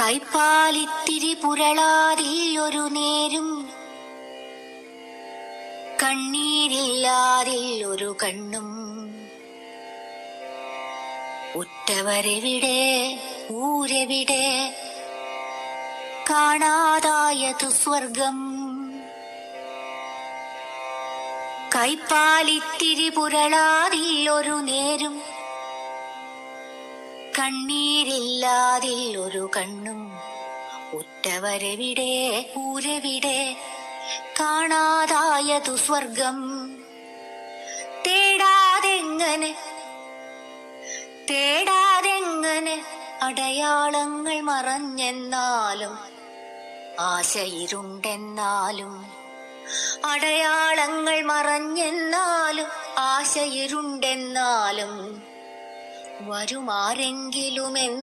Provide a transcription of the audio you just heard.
കൈപ്പാലിത്തിരി പുരളാതിൽ ഒരു നേരും കണ്ണീരില്ലാതിൽ ഒരു കണ്ണും. ഉറ്റവരെവിടെ ഊരെവിടെ? കാണാതായ ദുസ്വർഗം കൈപ്പാലിത്തിരി പുരളാതിൽ ഒരു നേരും കണ്ണീരില്ലാതിൽ ഒരു കണ്ണും ഉറ്റവരെവിടെ ഊരവിടെ? കാണാതായതു സ്വർഗം. തേടാതെങ്ങനെ തേടാതെങ്ങനെ അടയാളങ്ങൾ മറഞ്ഞെന്നാലും ആശയിരുണ്ടെന്നാലും അടയാളങ്ങൾ മറഞ്ഞെന്നാലും ആശയിരുണ്ടെന്നാലും വരുമാരെങ്കിലുമെന്ന്